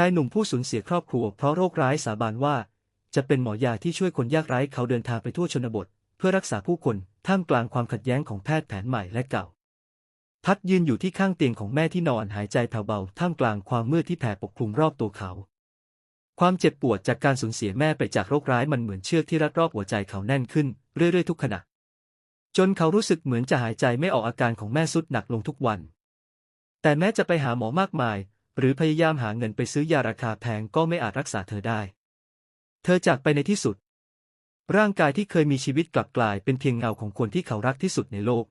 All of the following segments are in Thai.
ชายหนุ่มผู้สูญเสียครอบครัวเพราะโรคร้ายสาบานว่า จะเป็นหมอยาที่ช่วยคนยากไร้เขาเดินทางไปทั่วชนบท เพื่อรักษาผู้คนท่ามกลางความขัดแย้งของแพทย์แผนใหม่และเก่า พัดยืนอยู่ที่ข้างเตียงของแม่ที่นอนหายใจแผ่วเบาท่ามกลางความมืดที่แผ่ปกคลุมรอบตัวเขา ความเจ็บปวดจากการสูญเสียแม่ไปจากโรคร้ายมันเหมือนเชือกที่รัดรอบหัวใจเขาแน่นขึ้นเรื่อยๆทุกขณะจนเขารู้สึกเหมือนจะหายใจไม่ออกอาการของแม่สุดหนักลงทุกวัน แต่แม้จะไปหาหมอมากมาย หรือพยายามหาเงินไปซื้อยาราคาแพงก็ไม่อาจรักษาเธอได้ เธอจากไปในที่สุด ร่างกายที่เคยมีชีวิตกลับกลายเป็นเพียงเงาของคนที่เขารักที่สุดในโลก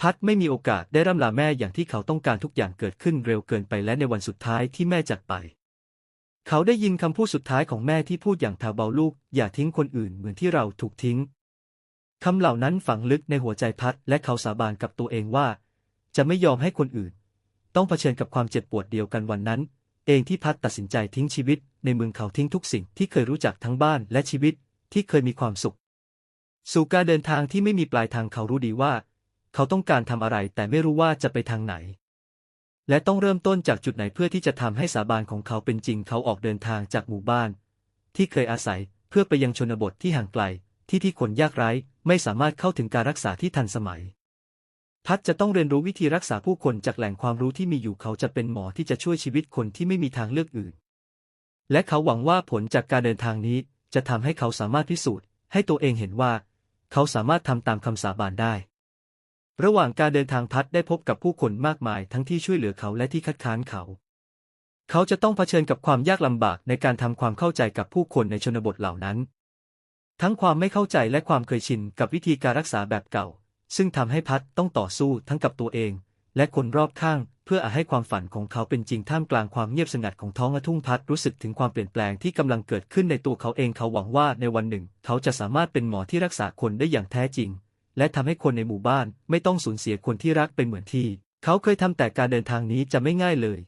พัดไม่มีโอกาสได้ร่ำลาแม่อย่างที่เขาต้องการทุกอย่างเกิดขึ้นเร็วเกินไปและในวันสุดท้ายที่แม่จากไป เขาได้ยินคำพูดสุดท้ายของแม่ที่พูดอย่างแผ่วเบาลูก อย่าทิ้งคนอื่นเหมือนที่เราถูกทิ้งคำเหล่านั้นฝังลึกในหัวใจพัดและเขาสาบานกับตัวเองว่า จะไม่ยอมให้คนอื่น ต้องเผชิญกับความเจ็บปวดเดียวกันวันนั้น เองที่พัดตัดสินใจทิ้งชีวิต ในเมืองเขาทิ้งทุกสิ่งที่เคยรู้จักทั้งบ้านและชีวิตที่เคยมีความสุข สู่การเดินทางที่ไม่มีปลายทางเขารู้ดีว่า เขาต้องการทำอะไรแต่ไม่รู้ว่าจะไปทางไหน และต้องเริ่มต้นจากจุดไหนเพื่อที่จะทำให้สาบานของเขาเป็นจริงเขาออกเดินทางจากหมู่บ้าน ที่เคยอาศัยเพื่อไปยังชนบทที่ห่างไกล ที่ที่คนยากไร้ไม่สามารถเข้าถึงการรักษาที่ทันสมัย พัดจะต้องเรียนรู้วิธีรักษาผู้คนจากแหล่งความรู้ที่มีอยู่เขาจะเป็นหมอที่จะช่วยชีวิตคนที่ไม่มีทางเลือกอื่น และเขาหวังว่าผลจากการเดินทางนี้จะทำให้เขาสามารถพิสูจน์ ให้ตัวเองเห็นว่า เขาสามารถทำตามคำสาบานได้ ระหว่างการเดินทางพัดได้พบกับผู้คนมากมายทั้งที่ช่วยเหลือเขาและที่คัดค้านเขา เขาจะต้องเผชิญกับความยากลำบากในการทำความเข้าใจกับผู้คนในชนบทเหล่านั้น ทั้งความไม่เข้าใจและความเคยชินกับวิธีการรักษาแบบเก่า ซึ่งทำให้พัดต้องต่อสู้ทั้งกับตัวเอง และคนรอบข้างเพื่ออาให้ความฝันของเขาเป็นจริงท่ามกลางความเงียบสงัดของท้องทุ่งพัดรู้สึกถึงความเปลี่ยนแปลงที่กำลังเกิดขึ้นในตัวเขาเองเขาหวังว่าในวันหนึ่ง เขาจะสามารถเป็นหมอที่รักษาคนได้อย่างแท้จริง และทำให้คนในหมู่บ้านไม่ต้องสูญเสียคนที่รักไปเหมือนที่ เขาเคยทำแต่การเดินทางนี้จะไม่ง่ายเลย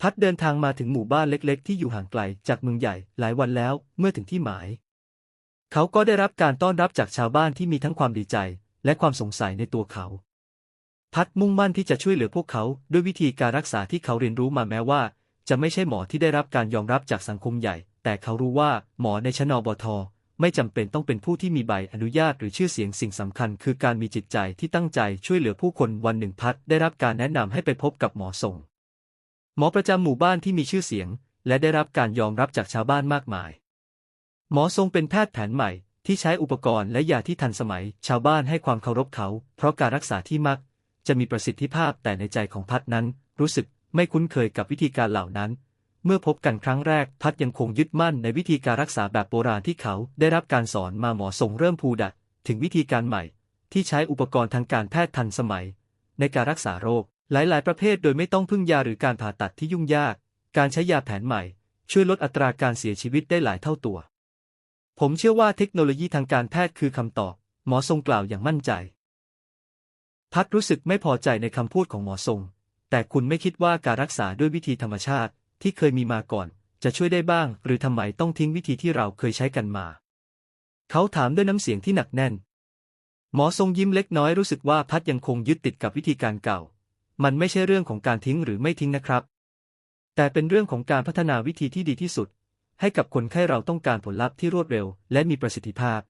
พัดเดินทางมาถึงหมู่บ้านเล็ก ๆ ที่อยู่ห่างไกลจากเมืองใหญ่หลายวันแล้วเมื่อถึงที่หมาย เขาก็ได้รับการต้อนรับจากชาวบ้านที่มีทั้งความดีใจ และความสงสัยในตัวเขา พัดมุ่งมั่นที่จะช่วยเหลือพวกเขาด้วยวิธีการรักษาที่เขาเรียนรู้มาแม้ว่า จะไม่ใช่หมอที่ได้รับการยอมรับจากสังคมใหญ่ แต่เขารู้ว่าหมอในชนอบทไม่จำเป็นต้องเป็นผู้ที่มีใบอนุญาตหรือชื่อเสียงสิ่งสำคัญ คือการมีจิตใจที่ตั้งใจช่วยเหลือผู้คนวันหนึ่งพัดได้รับการแนะนำให้ไปพบกับหมอส่ง หมอประจำหมู่บ้านที่มีชื่อเสียง และได้รับการยอมรับจากชาวบ้านมากมาย หมอทรงเป็นแพทย์แผนใหม่ ที่ใช้อุปกรณ์และยาที่ทันสมัย ชาวบ้านให้ความเคารพเขา เพราะการรักษาที่มัก จะมีประสิทธิภาพแต่ในใจของพัดนั้น รู้สึกไม่คุ้นเคยกับวิธีการเหล่านั้น เมื่อพบกันครั้งแรกพัดยังคงยึดมั่นในวิธีการรักษาแบบโบราณที่เขา ได้รับการสอนมาหมอทรงเริ่มพูดัดถึงวิธีการใหม่ ที่ใช้อุปกรณ์ทางการแพทย์ทันสมัย ในการรักษาโรค หลาย ๆ ประเภทโดยไม่ต้องพึ่งยาหรือการผ่าตัดที่ยุ่งยาก การใช้ยาแผนใหม่ ช่วยลดอัตราการเสียชีวิตได้หลายเท่าตัว ผมเชื่อว่าเทคโนโลยีทางการแพทย์คือคำตอบ หมอทรงกล่าวอย่างมั่นใจ พัดรู้สึกไม่พอใจในคำพูดของหมอทรง แต่คุณไม่คิดว่าการรักษาด้วยวิธีธรรมชาติที่เคยมีมาก่อน จะช่วยได้บ้าง หรือทำไมต้องทิ้งวิธีที่เราเคยใช้กันมา เขาถามด้วยน้ำเสียงที่หนักแน่น หมอทรงยิ้มเล็กน้อยรู้สึกว่าพัดยังคงยึดติดกับวิธีการเก่า มันไม่ใช่เรื่องของการทิ้งหรือไม่ทิ้งนะครับ แต่เป็นเรื่องของการพัฒนาวิธีที่ดีที่สุด ให้กับคนไข้เราต้องการผลลัพธ์ที่รวดเร็ว และมีประสิทธิภาพ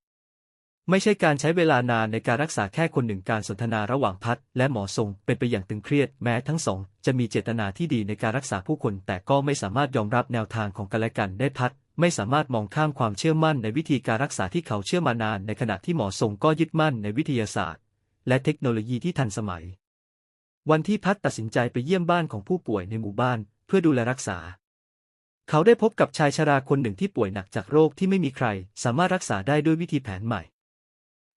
ไม่ใช่การใช้เวลานานในการรักษาแค่คนหนึ่งการสนทนาระหว่างพัดและหมอทรงเป็นไปอย่างตึงเครียดแม้ทั้งสอง จะมีเจตนาที่ดีในการรักษาผู้คน แต่ก็ไม่สามารถยอมรับแนวทางของกันและกันได้พัดไม่สามารถมองข้ามความเชื่อมั่นในวิธีการรักษาที่เขาเชื่อมานาน ในขณะที่หมอทรงก็ยึดมั่นในวิทยาศาสตร์ และเทคโนโลยีที่ทันสมัย วันที่พัดตัดสินใจไปเยี่ยมบ้านของผู้ป่วยในหมู่บ้าน เพื่อดูแลรักษา เขาได้พบกับชายชราคนหนึ่งที่ป่วยหนักจากโรคที่ไม่มีใคร สามารถรักษาได้ด้วยวิธีแผนใหม่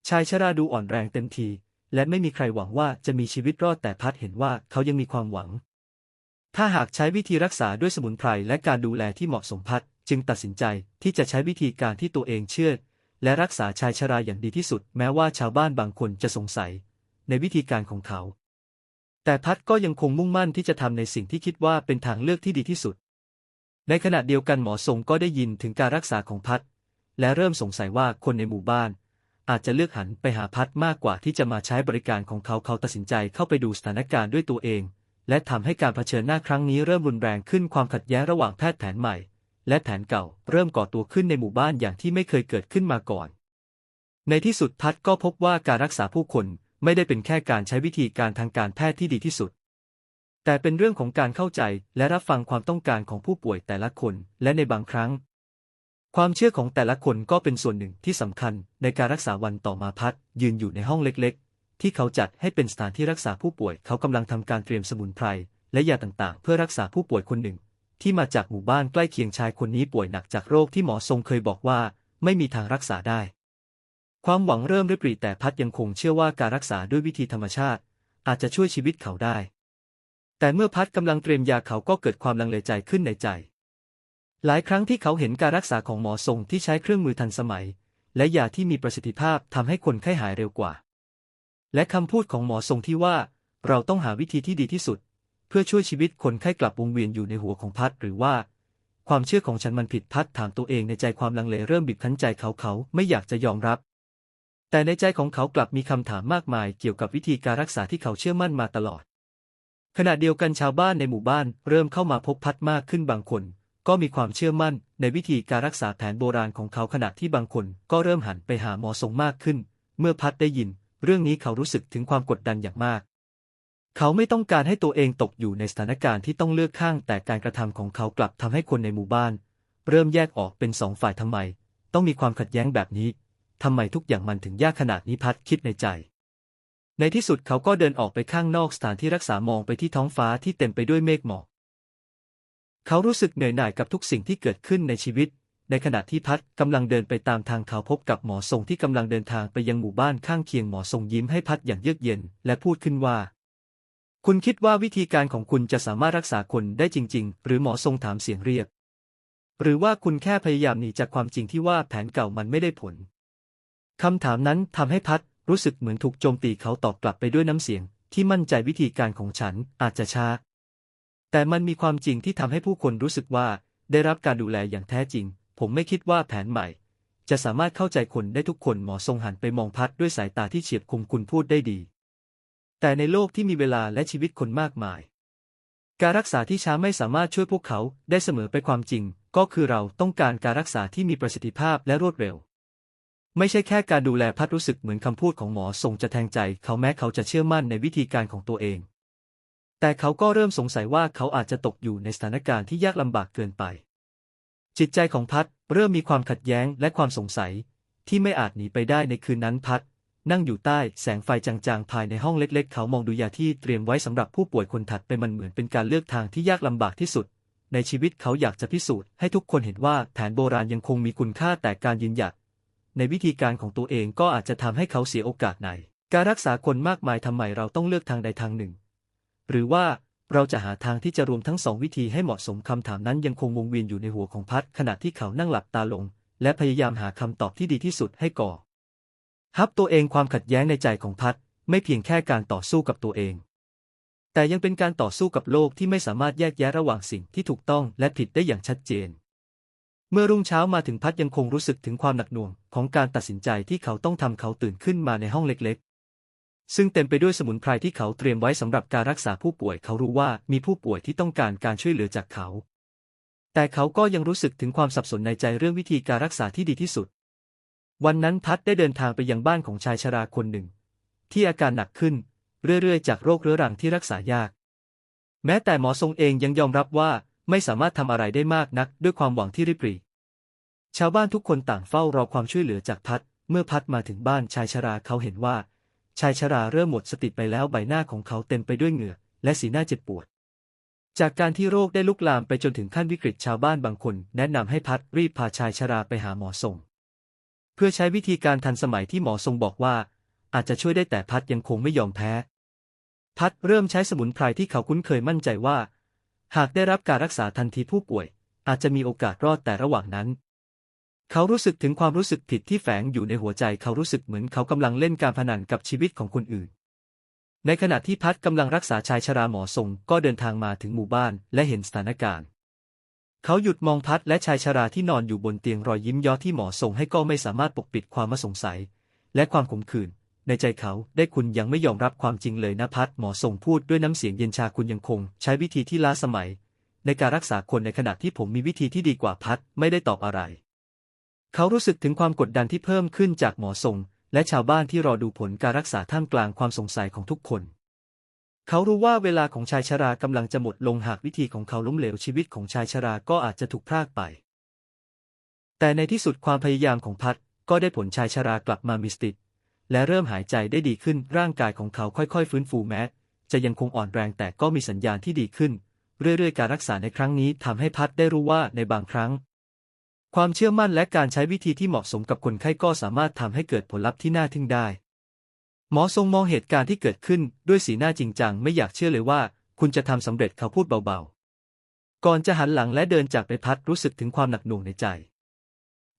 ชายชราดูอ่อนแรงเต็มที และไม่มีใครหวังว่าจะมีชีวิตรอดแต่พัดเห็นว่าเขายังมีความหวัง ถ้าหากใช้วิธีรักษาด้วยสมุนไพรและการดูแลที่เหมาะสมพัดจึงตัดสินใจที่จะใช้วิธีการที่ตัวเองเชื่อ และรักษาชายชราอย่างดีที่สุด แม้ว่าชาวบ้านบางคนจะสงสัย ในวิธีการของเขา แต่พัดก็ยังคงมุ่งมั่นที่จะทำในสิ่งที่คิดว่าเป็นทางเลือกที่ดีที่สุด ในขณะเดียวกันหมอทรงก็ได้ยินถึงการรักษาของพัด และเริ่มสงสัยว่าคนในหมู่บ้าน อาจจะเลือกหันไปหาพัดมากกว่าที่จะมาใช้บริการของเขาเขาตัดสินใจเข้าไปดูสถานการณ์ด้วยตัวเอง และทำให้การเผชิญหน้าครั้งนี้เริ่มรุนแรงขึ้นความขัดแย้งระหว่างแพทย์แผนใหม่ และแผนเก่า เริ่มก่อตัวขึ้นในหมู่บ้านอย่างที่ไม่เคยเกิดขึ้นมาก่อน ในที่สุดพัดก็พบว่าการรักษาผู้คนไม่ได้เป็นแค่การใช้วิธีการทางการแพทย์ที่ดีที่สุด แต่เป็นเรื่องของการเข้าใจและรับฟังความต้องการของผู้ป่วยแต่ละคน และในบางครั้ง ความเชื่อของแต่ละคนก็เป็นส่วนหนึ่งที่สำคัญในการรักษาวันต่อมาพัดยืนอยู่ในห้องเล็กๆ ที่เขาจัดให้เป็นสถานที่รักษาผู้ป่วย เขากำลังทำการเตรียมสมุนไพรและยาต่างๆ เพื่อรักษาผู้ป่วยคนหนึ่ง ที่มาจากหมู่บ้านใกล้เคียงชายคนนี้ป่วยหนักจากโรคที่หมอทรงเคยบอกว่า ไม่มีทางรักษาได้ ความหวังเริ่มริบหรี่แต่พัดยังคงเชื่อว่าการรักษาด้วยวิธีธรรมชาติ อาจจะช่วยชีวิตเขาได้ แต่เมื่อพัดกำลังเตรียมยาเขาก็เกิดความลังเลใจขึ้นในใจ หลายครั้งที่เขาเห็นการรักษาของหมอทรงที่ใช้เครื่องมือทันสมัย และยาที่มีประสิทธิภาพทำให้คนไข้หายเร็วกว่า และคำพูดของหมอทรงที่ว่า เราต้องหาวิธีที่ดีที่สุด เพื่อช่วยชีวิตคนไข้กลับวงเวียนอยู่ในหัวของพัดหรือว่า ความเชื่อของฉันมันผิดพัดถามตัวเองในใจความลังเลเริ่มบีบคั้นใจเขาเขาไม่อยากจะยอมรับแต่ในใจของเขากลับมีคำถามมากมายเกี่ยวกับวิธีการรักษาที่เขาเชื่อมั่นมาตลอด ขณะเดียวกันชาวบ้านในหมู่บ้านเริ่มเข้ามาพบพัดมากขึ้นบางคน ก็มีความเชื่อมั่นในวิธีการรักษาแผนโบราณของเขาขณะที่บางคนก็เริ่มหันไปหาหมอทรงมากขึ้น เมื่อพัดได้ยิน เรื่องนี้เขารู้สึกถึงความกดดันอย่างมาก เขาไม่ต้องการให้ตัวเองตกอยู่ในสถานการณ์ที่ต้องเลือกข้าง แต่การกระทำของเขากลับทำให้คนในหมู่บ้าน เริ่มแยกออกเป็นสองฝ่ายทำไม ต้องมีความขัดแย้งแบบนี้ทำไมทุกอย่างมันถึงยากขนาดนี้พัดคิดในใจ ในที่สุดเขาก็เดินออกไปข้างนอกสถานที่รักษามองไปที่ท้องฟ้าที่เต็มไปด้วยเมฆหมอก เขารู้สึกเหนื่อยหน่ายกับทุกสิ่งที่เกิดขึ้นในชีวิต ในขณะที่พัดกำลังเดินไปตามทางเขาพบกับหมอทรงที่กำลังเดินทางไปยังหมู่บ้านข้างเคียงหมอทรงยิ้มให้พัดอย่างเยือกเย็น และพูดขึ้นว่า คุณคิดว่าวิธีการของคุณจะสามารถรักษาคนได้จริง ๆ หรือหมอทรงถามเสียงเรียก หรือว่าคุณแค่พยายามหนีจากความจริงที่ว่าแผนเก่ามันไม่ได้ผลคำถามนั้นทำให้พัด รู้สึกเหมือนถูกโจมตีเขาตอบกลับไปด้วยน้ำเสียง ที่มั่นใจวิธีการของฉันอาจจะช้า แต่มันมีความจริงที่ทำให้ผู้คนรู้สึกว่า ได้รับการดูแลอย่างแท้จริง ผมไม่คิดว่าแผนใหม่ จะสามารถเข้าใจคนได้ทุกคนหมอทรงหันไปมองพัดด้วยสายตาที่เฉียบคมคุณพูดได้ดี แต่ในโลกที่มีเวลาและชีวิตคนมากมาย การรักษาที่ช้าไม่สามารถช่วยพวกเขาได้เสมอไปความจริง ก็คือเราต้องการการรักษาที่มีประสิทธิภาพและรวดเร็ว ไม่ใช่แค่การดูแลพัดรู้สึกเหมือนคำพูดของหมอทรงจะแทงใจ เขาแม้เขาจะเชื่อมั่นในวิธีการของตัวเอง แต่เขาก็เริ่มสงสัยว่าเขาอาจจะตกอยู่ในสถานการณ์ที่ยากลำบากเกินไป จิตใจของพัดเริ่มมีความขัดแย้งและความสงสัย ที่ไม่อาจหนีไปได้ในคืนนั้นพัด นั่งอยู่ใต้แสงไฟจางๆ ภายในห้องเล็กๆ เขามองดูยาที่เตรียมไว้สำหรับผู้ป่วยคนถัดไปมันเหมือนเป็นการเลือกทางที่ยากลำบากที่สุดในชีวิตเขาอยากจะพิสูจน์ให้ทุกคนเห็นว่าแผนโบราณยังคงมีคุณค่าแต่การยืนหยัด ในวิธีการของตัวเองก็อาจจะทำให้เขาเสียโอกาสในการรักษาคนมากมายทำไมเราต้องเลือกทางใดทางหนึ่ง หรือว่าเราจะหาทางที่จะรวมทั้งสองวิธีให้เหมาะสมคำถามนั้นยังคงวงเวียนอยู่ในหัวของพัดขณะที่เขานั่งหลับตาลง และพยายามหาคำตอบที่ดีที่สุดให้ก่อฮับตัวเองความขัดแย้งในใจของพัดไม่เพียงแค่การต่อสู้กับตัวเอง แต่ยังเป็นการต่อสู้กับโลกที่ไม่สามารถแยกแยะระหว่างสิ่งที่ถูกต้องและผิดได้อย่างชัดเจน เมื่อรุ่งเช้ามาถึงพัดยังคงรู้สึกถึงความหนักหน่วงของการตัดสินใจที่เขาต้องทำเขาตื่นขึ้นมาในห้องเล็กๆ ซึ่งเต็มไปด้วยสมุนไพรที่เขาเตรียมไว้สำหรับการรักษาผู้ป่วย เขารู้ว่ามีผู้ป่วยที่ต้องการการช่วยเหลือจากเขา แต่เขาก็ยังรู้สึกถึงความสับสนในใจเรื่องวิธีการรักษาที่ดีที่สุด วันนั้นพัดได้เดินทางไปยังบ้านของชายชราคนหนึ่ง ที่อาการหนักขึ้นเรื่อยๆ จากโรคเรื้อรังที่รักษายาก แม้แต่หมอทรงเองยังยอมรับว่า ไม่สามารถทำอะไรได้มากนักด้วยความหวังที่ริบหรี่ชาวบ้านทุกคนต่างเฝ้ารอความช่วยเหลือจากพัด เมื่อพัดมาถึงบ้านชายชราเขาเห็นว่า ชายชราเริ่มหมดสติไปแล้วใบหน้าของเขาเต็มไปด้วยเหงื่อ และสีหน้าเจ็บปวด จากการที่โรคได้ลุกลามไปจนถึงขั้นวิกฤตชาวบ้านบางคน แนะนำให้พัดรีบพาชายชราไปหาหมอทรง เพื่อใช้วิธีการทันสมัยที่หมอทรงบอกว่า อาจจะช่วยได้แต่พัดยังคงไม่ยอมแพ้ พัดเริ่มใช้สมุนไพรที่เขาคุ้นเคยมั่นใจว่า หากได้รับการรักษาทันทีผู้ป่วย อาจจะมีโอกาสรอดแต่ระหว่างนั้น เขารู้สึกถึงความรู้สึกผิดที่แฝงอยู่ในหัวใจเขารู้สึกเหมือนเขากำลังเล่นการพนันกับชีวิตของคนอื่น ในขณะที่พัดกำลังรักษาชายชราหมอทรงก็เดินทางมาถึงหมู่บ้านและเห็นสถานการณ์ เขาหยุดมองพัดและชายชราที่นอนอยู่บนเตียงรอยยิ้มย้อที่หมอทรงให้ก็ไม่สามารถปกปิดความมาสงสัย และความขมขื่น ในใจเขาได้คุณยังไม่ยอมรับความจริงเลยนะพัดหมอส่งพูดด้วยน้ำเสียงเย็นชาคุณยังคง ใช้วิธีที่ล้าสมัย ในการรักษาคนในขณะที่ผมมีวิธีที่ดีกว่าพัดไม่ได้ตอบอะไร เขารู้สึกถึงความกดดันที่เพิ่มขึ้นจากหมอส่งและชาวบ้านที่รอดูผลการรักษาท่ามกลางความสงสัยของทุกคน เขารู้ว่าเวลาของชายชรากำลังจะหมดลงหากวิธีของเขาล้มเหลวชีวิตของชายชราก็อาจจะถูกพรากไป แต่ในที่สุดความพยายามของพัดก็ได้ผลชายชรากลับมามีสติ และเริ่มหายใจได้ดีขึ้นร่างกายของเขาค่อยๆ ฟื้นฟูแม้ จะยังคงอ่อนแรงแต่ก็มีสัญญาณที่ดีขึ้น เรื่อยๆ การรักษาในครั้งนี้ทำให้พัดได้รู้ว่าในบางครั้ง ความเชื่อมั่นและการใช้วิธีที่เหมาะสมกับคนไข้ก็สามารถทำให้เกิดผลลัพธ์ที่น่าทึ่งได้ หมอทรงมองเหตุการณ์ที่เกิดขึ้นด้วยสีหน้าจริงจังไม่อยากเชื่อเลยว่า คุณจะทำสำเร็จเขาพูดเบาๆ ก่อนจะหันหลังและเดินจากไปพัดรู้สึกถึงความหนักหน่วงในใจ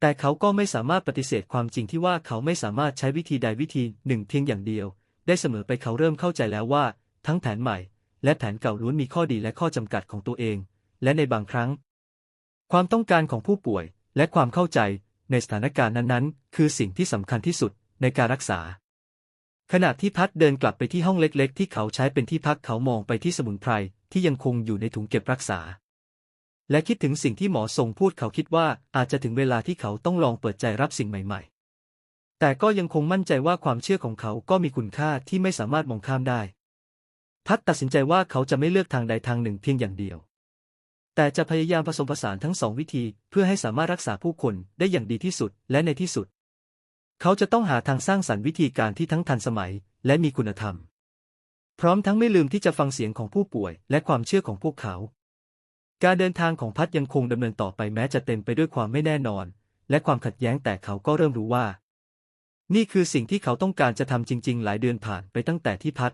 แต่เขาก็ไม่สามารถปฏิเสธความจริงที่ว่าเขาไม่สามารถใช้วิธีใดวิธีหนึ่งเพียงอย่างเดียว ได้เสมอไปเขาเริ่มเข้าใจแล้วว่า ทั้งแผนใหม่ และแผนเก่าล้วนมีข้อดีและข้อจำกัดของตัวเอง และในบางครั้ง ความต้องการของผู้ป่วย และความเข้าใจในสถานการณ์นั้นๆ คือสิ่งที่สำคัญที่สุดในการรักษา ขณะที่พัดเดินกลับไปที่ห้องเล็กๆ ที่เขาใช้เป็นที่พักเขามองไปที่สมุนไพรที่ยังคงอยู่ในถุงเก็บรักษา และคิดถึงสิ่งที่หมอทรงพูดเขาคิดว่าอาจจะถึงเวลาที่เขาต้องลองเปิดใจรับสิ่งใหม่ๆ แต่ก็ยังคงมั่นใจว่าความเชื่อของเขาก็มีคุณค่าที่ไม่สามารถมองข้ามได้ พัดตัดสินใจว่าเขาจะไม่เลือกทางใดทางหนึ่งเพียงอย่างเดียว แต่จะพยายามผสมผสานทั้งสองวิธี เพื่อให้สามารถรักษาผู้คนได้อย่างดีที่สุด และในที่สุด เขาจะต้องหาทางสร้างสรรค์วิธีการที่ทั้งทันสมัย และมีคุณธรรม พร้อมทั้งไม่ลืมที่จะฟังเสียงของผู้ป่วย และความเชื่อของพวกเขา การเดินทางของพัดยังคงดำเนินต่อไปแม้จะเต็มไปด้วยความไม่แน่นอน และความขัดแย้งแต่เขาก็เริ่มรู้ว่า นี่คือสิ่งที่เขาต้องการจะทำจริง ๆ หลายเดือนผ่านไปตั้งแต่ที่พัด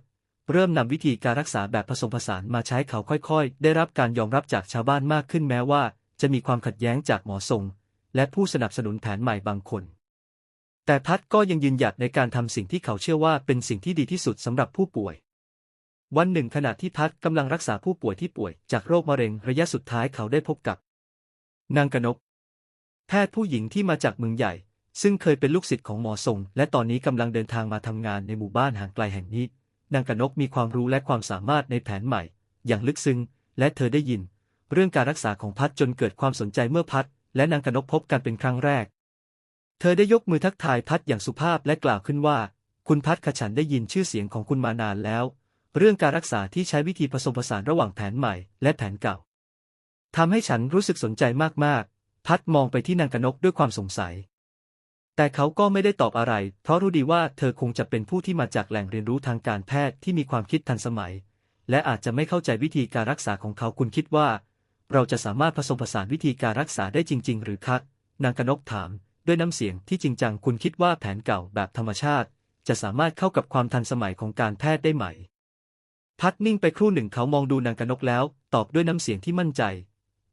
เริ่มนำวิธีการรักษาแบบผสมผสานมาใช้เขาค่อยๆ ได้รับการยอมรับจากชาวบ้านมากขึ้นแม้ว่า จะมีความขัดแย้งจากหมอทรง และผู้สนับสนุนแผนใหม่บางคน แต่พัดก็ยังยืนหยัดในการทำสิ่งที่เขาเชื่อว่าเป็นสิ่งที่ดีที่สุดสำหรับผู้ป่วย วันหนึ่งขณะที่พัดกำลังรักษาผู้ป่วยที่ป่วย จากโรคมะเร็งระยะสุดท้ายเขาได้พบกับ นางกนก แพทย์ผู้หญิงที่มาจากเมืองใหญ่ ซึ่งเคยเป็นลูกศิษย์ของหมอทรง และตอนนี้กำลังเดินทางมาทำงานในหมู่บ้านห่างไกลแห่งนี้ นางกนกมีความรู้และความสามารถในแผนใหม่ อย่างลึกซึ้ง และเธอได้ยิน เรื่องการรักษาของพัดจนเกิดความสนใจเมื่อพัด และนางกนกพบกันเป็นครั้งแรก เธอได้ยกมือทักทายพัดอย่างสุภาพและกล่าวขึ้นว่า คุณพัดขฉันได้ยินชื่อเสียงของคุณมานานแล้ว เรื่องการรักษาที่ใช้วิธีผสมผสานระหว่างแผนใหม่และแผนเก่าทำให้ฉันรู้สึกสนใจมาก ๆ พัดมองไปที่นางกนกด้วยความสงสัย แต่เขาก็ไม่ได้ตอบอะไร เพราะรู้ดีว่าเธอคงจะเป็นผู้ที่มาจากแหล่งเรียนรู้ทางการแพทย์ที่มีความคิดทันสมัย และอาจจะไม่เข้าใจวิธีการรักษาของเขาคุณคิดว่า เราจะสามารถผสมผสานวิธีการรักษาได้จริง ๆ หรือคะนางกนกถาม ด้วยน้ำเสียงที่จริงจังคุณคิดว่าแผนเก่าแบบธรรมชาติ จะสามารถเข้ากับความทันสมัยของการแพทย์ได้ไหม พัดนิ่งไปครู่หนึ่งเขามองดูนางกนกแล้ว ตอบด้วยน้ำเสียงที่มั่นใจ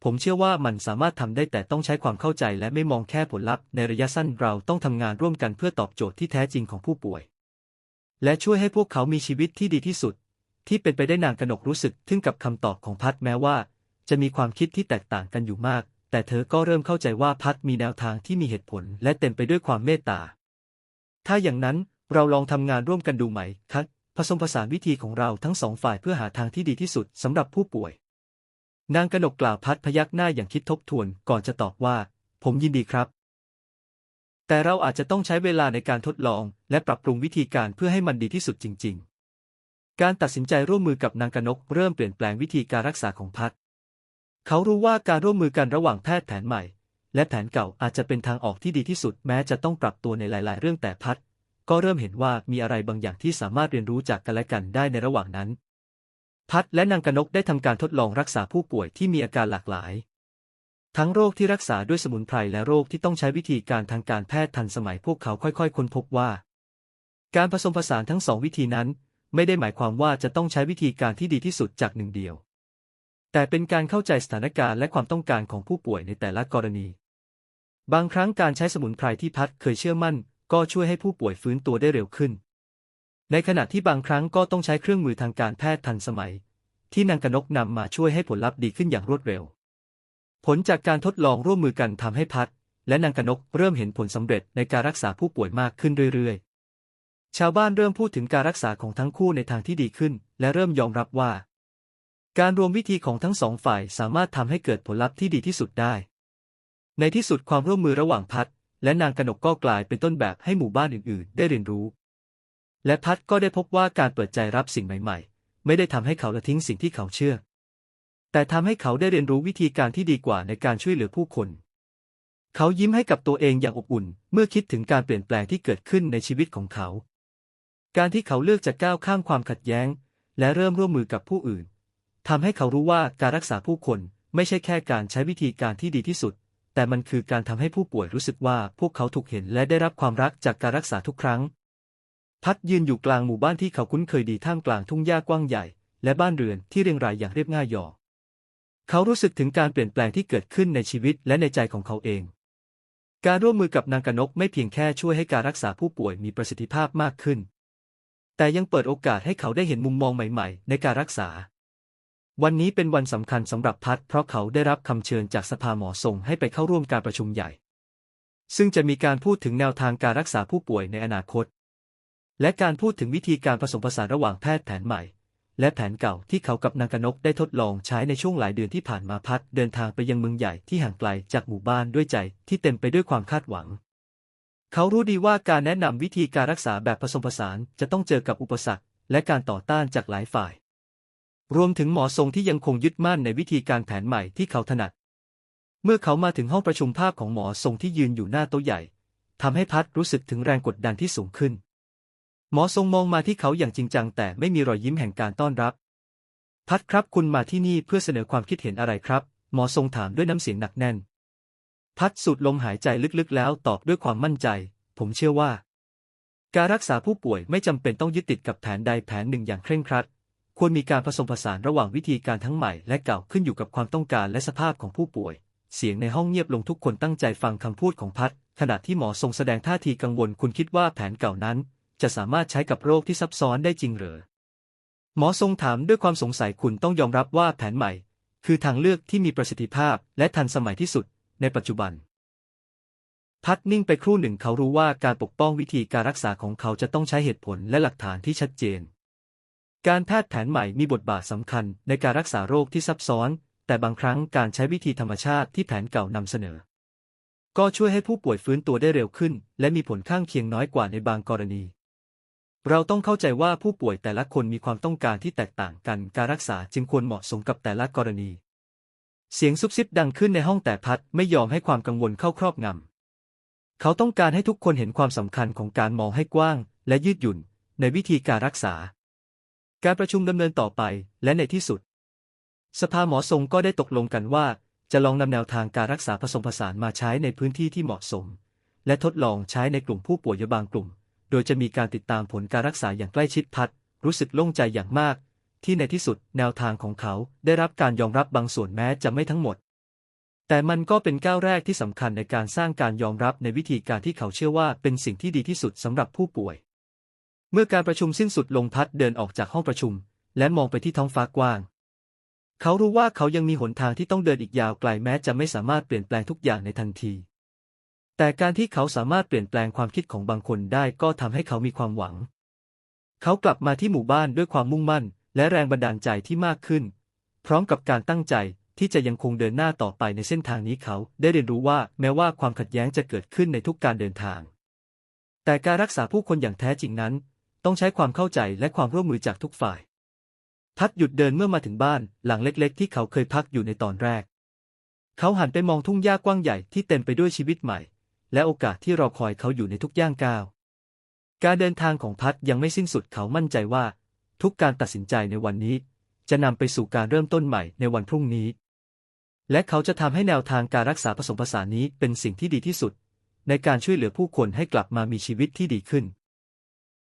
ผมเชื่อว่ามันสามารถทำได้แต่ต้องใช้ความเข้าใจและไม่มองแค่ผลลัพธ์ในระยะสั้นเราต้องทำงานร่วมกันเพื่อตอบโจทย์ที่แท้จริงของผู้ป่วย และช่วยให้พวกเขามีชีวิตที่ดีที่สุด ที่เป็นไปได้นางกนกรู้สึกทึ่งกับคำตอบของพัดแม้ว่า จะมีความคิดที่แตกต่างกันอยู่มาก แต่เธอก็เริ่มเข้าใจว่าพัดมีแนวทางที่มีเหตุผล และเต็มไปด้วยความเมตตาถ้าอย่างนั้นเราลองทำงานร่วมกันดูไหมคะ ผสมผสานวิธีของเราทั้งสองฝ่ายเพื่อหาทางที่ดีที่สุดสำหรับผู้ป่วย นางกนกกล่าวพัดพยักหน้าอย่างคิดทบทวนก่อนจะตอบว่า ผมยินดีครับ แต่เราอาจจะต้องใช้เวลาในการทดลอง และปรับปรุงวิธีการเพื่อให้มันดีที่สุดจริง ๆ การตัดสินใจร่วมมือกับนางกนกเริ่มเปลี่ยนแปลงวิธีการรักษาของพัดเขารู้ว่าการร่วมมือกันระหว่างแพทย์แผนใหม่ และแผนเก่าอาจจะเป็นทางออกที่ดีที่สุดแม้จะต้องปรับตัวในหลาย ๆ เรื่องแต่พัด ก็เริ่มเห็นว่ามีอะไรบางอย่างที่สามารถเรียนรู้จากกันและกันได้ในระหว่างนั้น พัดและนางกนกได้ทำการทดลองรักษาผู้ป่วยที่มีอาการหลากหลาย ทั้งโรคที่รักษาด้วยสมุนไพรและโรคที่ต้องใช้วิธีการทางการแพทย์ทันสมัยพวกเขาค่อยๆ ค้นพบว่า การผสมผสานทั้งสองวิธีนั้น ไม่ได้หมายความว่าจะต้องใช้วิธีการที่ดีที่สุดจากหนึ่งเดียว แต่เป็นการเข้าใจสถานการณ์และความต้องการของผู้ป่วยในแต่ละกรณี บางครั้งการใช้สมุนไพรที่พัดเคยเชื่อมั่น ก็ช่วยให้ผู้ป่วยฟื้นตัวได้เร็วขึ้น ในขณะที่บางครั้งก็ต้องใช้เครื่องมือทางการแพทย์ทันสมัย ที่นางกนกนำมาช่วยให้ผลลัพธ์ดีขึ้นอย่างรวดเร็ว ผลจากการทดลองร่วมมือกันทำให้พัด และนางกนกเริ่มเห็นผลสำเร็จในการรักษาผู้ป่วยมากขึ้นเรื่อยๆ ชาวบ้านเริ่มพูดถึงการรักษาของทั้งคู่ในทางที่ดีขึ้น และเริ่มยอมรับว่า การรวมวิธีของทั้งสองฝ่ายสามารถทำให้เกิดผลลัพธ์ที่ดีที่สุดได้ ในที่สุดความร่วมมือระหว่างพัด และนางกนกก็กลายเป็นต้นแบบให้หมู่บ้านอื่นๆ ได้เรียนรู้ และพัดก็ได้พบว่าการเปิดใจรับสิ่งใหม่ๆ ไม่ได้ทำให้เขาละทิ้งสิ่งที่เขาเชื่อ แต่ทำให้เขาได้เรียนรู้วิธีการที่ดีกว่าในการช่วยเหลือผู้คน เขายิ้มให้กับตัวเองอย่างอบอุ่น เมื่อคิดถึงการเปลี่ยนแปลงที่เกิดขึ้นในชีวิตของเขา การที่เขาเลือกจะก้าวข้ามความขัดแย้ง และเริ่มร่วมมือกับผู้อื่นทำให้เขารู้ว่าการรักษาผู้คนไม่ใช่แค่การใช้วิธีการที่ดีที่สุด แต่มันคือการทำให้ผู้ป่วยรู้สึกว่าพวกเขาถูกเห็นและได้รับความรักจากการรักษาทุกครั้ง พัดยืนอยู่กลางหมู่บ้านที่เขาคุ้นเคยดีท่ามกลางทุ่งหญ้ากว้างใหญ่ และบ้านเรือนที่เรียงรายอย่างเรียบง่ายหยอเขารู้สึกถึงการเปลี่ยนแปลงที่เกิดขึ้นในชีวิตและในใจของเขาเอง การร่วมมือกับนางกนกไม่เพียงแค่ช่วยให้การรักษาผู้ป่วยมีประสิทธิภาพมากขึ้น แต่ยังเปิดโอกาสให้เขาได้เห็นมุมมองใหม่ ๆ ในการรักษา วันนี้เป็นวันสำคัญสำหรับพัดเพราะเขาได้รับคำเชิญจากสภาหมอส่งให้ไปเข้าร่วมการประชุมใหญ่ ซึ่งจะมีการพูดถึงแนวทางการรักษาผู้ป่วยในอนาคต และการพูดถึงวิธีการผสมผสานระหว่างแพทย์แผนใหม่ และแผนเก่าที่เขากับนางกนกได้ทดลองใช้ในช่วงหลายเดือนที่ผ่านมาพัดเดินทางไปยังเมืองใหญ่ที่ห่างไกลจากหมู่บ้านด้วยใจที่เต็มไปด้วยความคาดหวัง เขารู้ดีว่าการแนะนำวิธีการรักษาแบบผสมผสานจะต้องเจอกับอุปสรรค และการต่อต้านจากหลายฝ่าย รวมถึงหมอทรงที่ยังคงยึดมั่นในวิธีการแผนใหม่ที่เขาถนัด เมื่อเขามาถึงห้องประชุมภาพของหมอทรงที่ยืนอยู่หน้าโต๊ะใหญ่ทำให้พัดรู้สึกถึงแรงกดดันที่สูงขึ้น หมอทรงมองมาที่เขาอย่างจริงจังแต่ไม่มีรอยยิ้มแห่งการต้อนรับ พัดครับคุณมาที่นี่เพื่อเสนอความคิดเห็นอะไรครับ หมอทรงถามด้วยน้ำเสียงหนักแน่น พัดสูดลมหายใจลึกๆ แล้วตอบด้วยความมั่นใจ ผมเชื่อว่า การรักษาผู้ป่วยไม่จำเป็นต้องยึดติดกับแผนใดแผนหนึ่งอย่างเคร่งครัด ควรมีการผสมผสานระหว่างวิธีการทั้งใหม่และเก่าขึ้นอยู่กับความต้องการและสภาพของผู้ป่วย เสียงในห้องเงียบลงทุกคนตั้งใจฟังคำพูดของพัดขณะที่หมอทรงแสดงท่าทีกังวลคุณคิดว่าแผนเก่านั้น จะสามารถใช้กับโรคที่ซับซ้อนได้จริงหรือหมอทรงถามด้วยความสงสัยคุณต้องยอมรับว่าแผนใหม่ คือทางเลือกที่มีประสิทธิภาพและทันสมัยที่สุด ในปัจจุบัน พัดนิ่งไปครู่หนึ่งเขารู้ว่าการปกป้องวิธีการรักษาของเขาจะต้องใช้เหตุผลและหลักฐานที่ชัดเจน การแพทย์แผนใหม่มีบทบาทสำคัญในการรักษาโรคที่ซับซ้อน แต่บางครั้งการใช้วิธีธรรมชาติที่แผนเก่านำเสนอ ก็ช่วยให้ผู้ป่วยฟื้นตัวได้เร็วขึ้น และมีผลข้างเคียงน้อยกว่าในบางกรณี เราต้องเข้าใจว่าผู้ป่วยแต่ละคนมีความต้องการที่แตกต่างกัน การรักษาจึงควรเหมาะสมกับแต่ละกรณี เสียงซุบซิบดังขึ้นในห้องแต่พัดไม่ยอมให้ความกังวลเข้าครอบงำ เขาต้องการให้ทุกคนเห็นความสำคัญของการมองให้กว้าง และยืดหยุ่น ในวิธีการรักษา การประชุมดำเนินต่อไป และในที่สุด สภาหมอทรงก็ได้ตกลงกันว่า จะลองนำแนวทางการรักษาผสมผสานมาใช้ในพื้นที่ที่เหมาะสม และทดลองใช้ในกลุ่มผู้ป่วยบางกลุ่ม โดยจะมีการติดตามผลการรักษาอย่างใกล้ชิดพัด รู้สึกโล่งใจอย่างมาก ที่ในที่สุดแนวทางของเขาได้รับการยอมรับบางส่วนแม้จะไม่ทั้งหมด แต่มันก็เป็นก้าวแรกที่สำคัญในการสร้างการยอมรับในวิธีการที่เขาเชื่อว่าเป็นสิ่งที่ดีที่สุดสำหรับผู้ป่วย เมื่อการประชุมสิ้นสุดลงพัดเดินออกจากห้องประชุม และมองไปที่ท้องฟ้ากว้าง เขารู้ว่าเขายังมีหนทางที่ต้องเดินอีกยาวไกลแม้จะไม่สามารถเปลี่ยนแปลงทุกอย่างในทันที แต่การที่เขาสามารถเปลี่ยนแปลงความคิดของบางคนได้ก็ทำให้เขามีความหวัง เขากลับมาที่หมู่บ้านด้วยความมุ่งมั่น และแรงบันดาลใจที่มากขึ้น พร้อมกับการตั้งใจที่จะยังคงเดินหน้าต่อไปในเส้นทางนี้เขาได้เรียนรู้ว่าแม้ว่าความขัดแย้งจะเกิดขึ้นในทุกการเดินทาง แต่การรักษาผู้คนอย่างแท้จริงนั้น ต้องใช้ความเข้าใจและความร่วมมือจากทุกฝ่ายพัดหยุดเดินเมื่อมาถึงบ้านหลังเล็กๆ ที่เขาเคยพักอยู่ในตอนแรก เขาหันไปมองทุ่งหญ้ากว้างใหญ่ที่เต็มไปด้วยชีวิตใหม่ และโอกาสที่รอคอยเขาอยู่ในทุกย่างก้าว การเดินทางของพัดยังไม่สิ้นสุดเขามั่นใจว่า ทุกการตัดสินใจในวันนี้ จะนำไปสู่การเริ่มต้นใหม่ในวันพรุ่งนี้ และเขาจะทำให้แนวทางการรักษาผสมผสานนี้เป็นสิ่งที่ดีที่สุด ในการช่วยเหลือผู้คนให้กลับมามีชีวิตที่ดีขึ้น